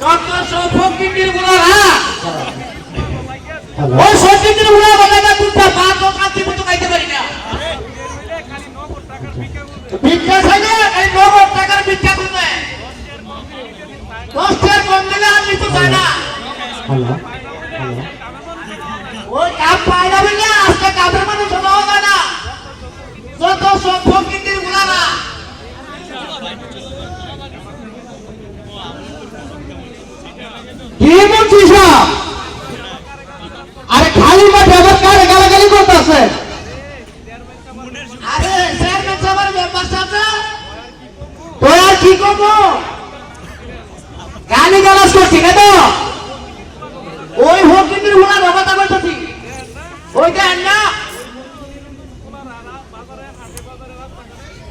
যত সব ফকিরগুলার ওই ফকিরগুলা বলে না কুত্তা ভাত ও কান্তি মতো খাইতে পারি না। ভিক্ষা খাইলে এই নগদ টাকার ভিক্ষা করবে। দশটার কম দিলে আর নিতে চায় না হ্যালো হ্যালো ওই কাপ পাই যাবে না আজকে কাপের মানুষ হওয়া যায় না যত সব ফকির গুলারা কি বলছিস আরে খালি মাঠে আবার কারে গালাগালি করতেছে? আরে চেয়ারম্যান সাহেবের মেম্বার সাথে। তো আর কি করব? গালি গালাজ করছি না তো? ওই ফকিরগুলার ব্যবস্থা করতেছি ওই না।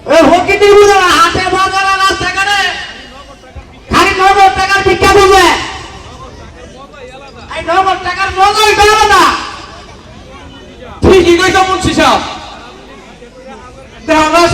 ওই ফকিরগুলার হাটে বাজারে রাস্তাঘাটে খালি নগদ টাকার ভিক্ষা করবে এই নগদ টাকার মজাই পাবে না ঠিকই কইছো মুন্সি সাহেব দেহনা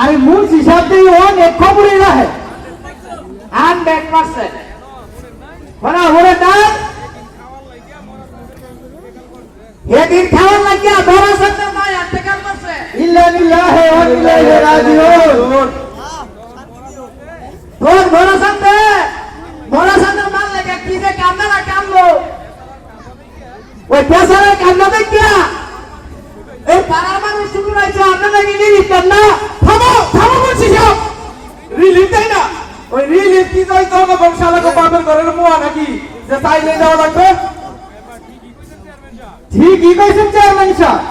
আরে মূল হিসাব দিয়ে অনেক খবরই রাখে হান্ড্রেড পার্সেন্ট ওরা ওরে দাম এদিন খাওয়ার লাগিয়া সাথে নয় আর টাকা করছে ইল্লা লিল্লাহি ওয়া ইলাইহি রাজিউন। তোর ধরা সাথে ধরা সাথে মাল লাগে কি যে কান্দে না কান্দলো ওই পেশারে কান্দা দেখিয়া। এই পাড়ার মানুষ শুরু হয়েছে আপনার নাকি রিলিফ না? রিলিফ কি যাই তো না বংশালাকে পাবেন ঘরের মুয়া নাকি? যে চাইলে দেওয়া লাগবে? ঠিকই কইছেন চেয়ারম্যান সাহেব।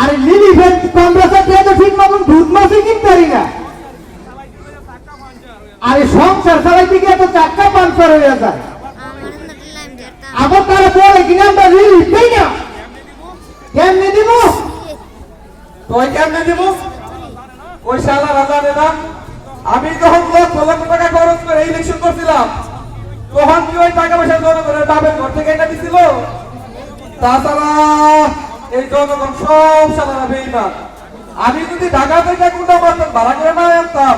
আরে লিলি ভেন কংগ্রেসের তো ঠিক মতন দুধ মাছই কিনতে পারি না? আরে সংসার চালাইতে গিয়ে তো চারটা পাঞ্চার হয়ে যায়। আবার তারা বলে কিনা আমরা রিলিফ দেই না? কেমনি দিব? তুই কেমনে দিব? ওই শালা রাজা নেতা আমি যখন লক্ষ লক্ষ টাকা খরচ করে ইলেকশন করছিলাম তখন কি ওই টাকা পয়সা জনগণের বাপের ঘর থেকে এটা দিছিল? তাছাড়া এই জনগণ সব শালারা বেইমান আমি যদি ঢাকা থেকে কোনটা মারতাম ভাড়া করে না আনতাম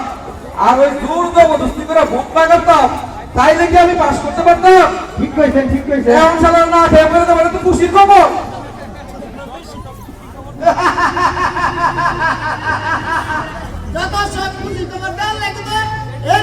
আর ওই দূর জবরদস্তি করে ভোট না করতাম তাইলে কি আমি পাস করতে পারতাম? ঠিক কইছেন ঠিক কইছেন। এমন শালারা না খেয়ে তো খুশির খবর যত সব খুশি তোমার ডাল লাগবে এই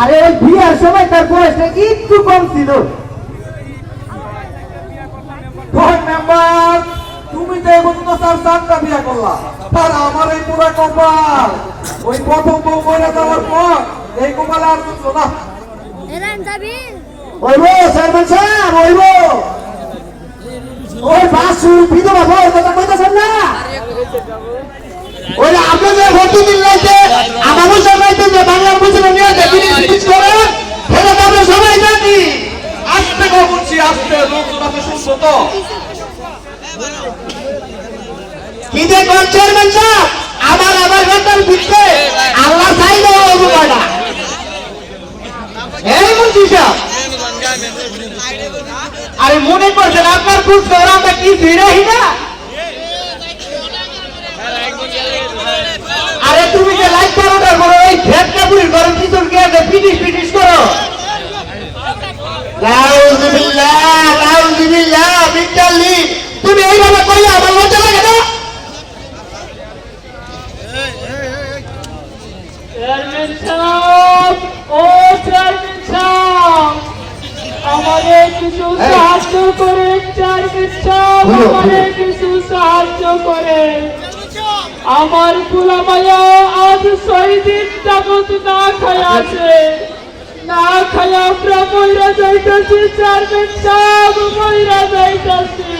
আরে ওই বিয়ার সময় তার বয়সটা একটু কম ছিল। তুমি তো এই পর্যন্ত তার চারটা বিয়া করলা তার আমার এই পুরা কপাল। ওই প্রথম বউ মরে যাওয়ার পর এই কপালে আর জুটলো না। এরান যাবি? ওইব চেয়ারম্যান সাহেব ওইব। ওই বাসু বিধবা বউ কথা কইতাছেন না? ওই আপনাদের ভর্তুকির লাইতে আমাদের সবাইতে যে বাংলার মুসলিম নিয়ে জিনিস করে, সেটা তো আমরা সবাই জানি। আস্তে করে বলছি, আস্তে, লোকজন আপনি শুনছো তো? কি যে করছেন মানুষ আমার আমার ঘণ্টার ভিতরে আল্লাহ চাই না ও কয়টা? এই মুন্সি আরে মনে করছেন আপনার বুঝতে আমরা কি ফিরে না? এই ভেটকা বুড়ি করো পিছন কে পিটিস পিটিস করো। তুমি এইভাবে করলে আমার লজ্জা লাগে না? চেয়ারম্যান সাহেব ও চেয়ারম্যান সাহেব আমাদের কিছু সাহায্য করে চেয়ারম্যান সাহেব। আমাদের কিছু সাহায্য করে আমার কুলামায়া আজ ছয় দিন না খায় আছে। না খায় আমরা ময়রা যাইতেছি চেয়ারম্যান সাহেব ময়রা যাইতেছি।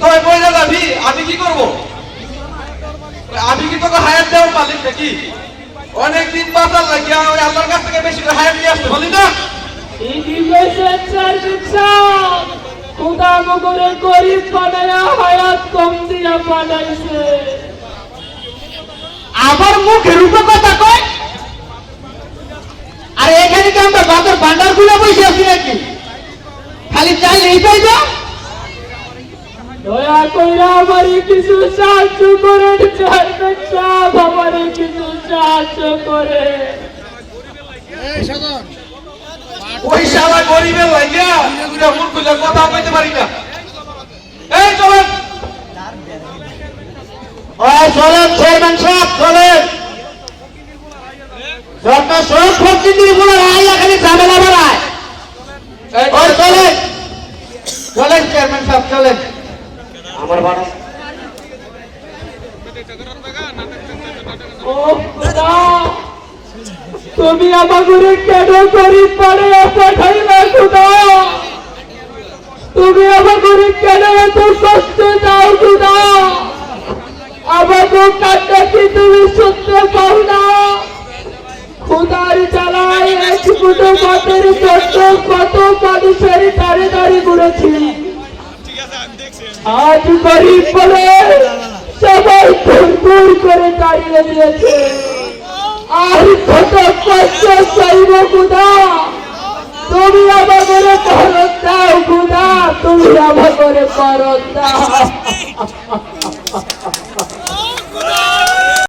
তুই বইলে যাবি আমি কি করব? আমি কি তোকে হায়ার দেওয়ার মালিক নাকি? অনেক দিন বাঁচার লাগিয়া ওই আল্লাহর কাছ থেকে বেশি হায়ার নিয়ে আসতে বলি না? ঠিকই কইছেন চেয়ারম্যান খুদা মগরে গরিব বানায়া হায়াত কম দিয়া বানাইছে আবার মুখের উপর কথা কয়? আরে এখানে কি আমরা বাজার ভান্ডার খুলে বসে আছি নাকি? খালি চাল এই পাই তো দয়া কইরা আমারে কিছু সাহায্য করেন চেয়ারম্যান সাহেব আমারে কিছু সাহায্য করে ওই শালা গরিবের লাগিয়া তুই মুখ খুলে কথা কইতে পারি না। এই চলেন। ওই চলেন চেয়ারম্যান সাহেব চলেন। সরকার সব দিয়ে বলে আইয়া খালি ঝামেলা বাড়ায়। ওই চলেন। চলেন। চলেন চেয়ারম্যান সাহেব চলেন। আমার ভাড়া ও খোদা তুমি আমাগুরে কেন পাঠাইলা খোদা তুমি আমাগুরে কেন এত কষ্ট দাও খোদা কান্না কি তুমি শুনতে পাও না? খুদার জ্বালায় এক ফুটো মাটির জন্য কত মানুষের দাঁড়ে দাঁড়িয়ে ঘুরেছি। আজ গরিব বলে সবাই করে দাঁড়িয়ে দিয়েছে। আর কত কষ্ট চাইব খুদা তুমি আমাদের করত দাও খুদা তুমি আমাদের করত দাও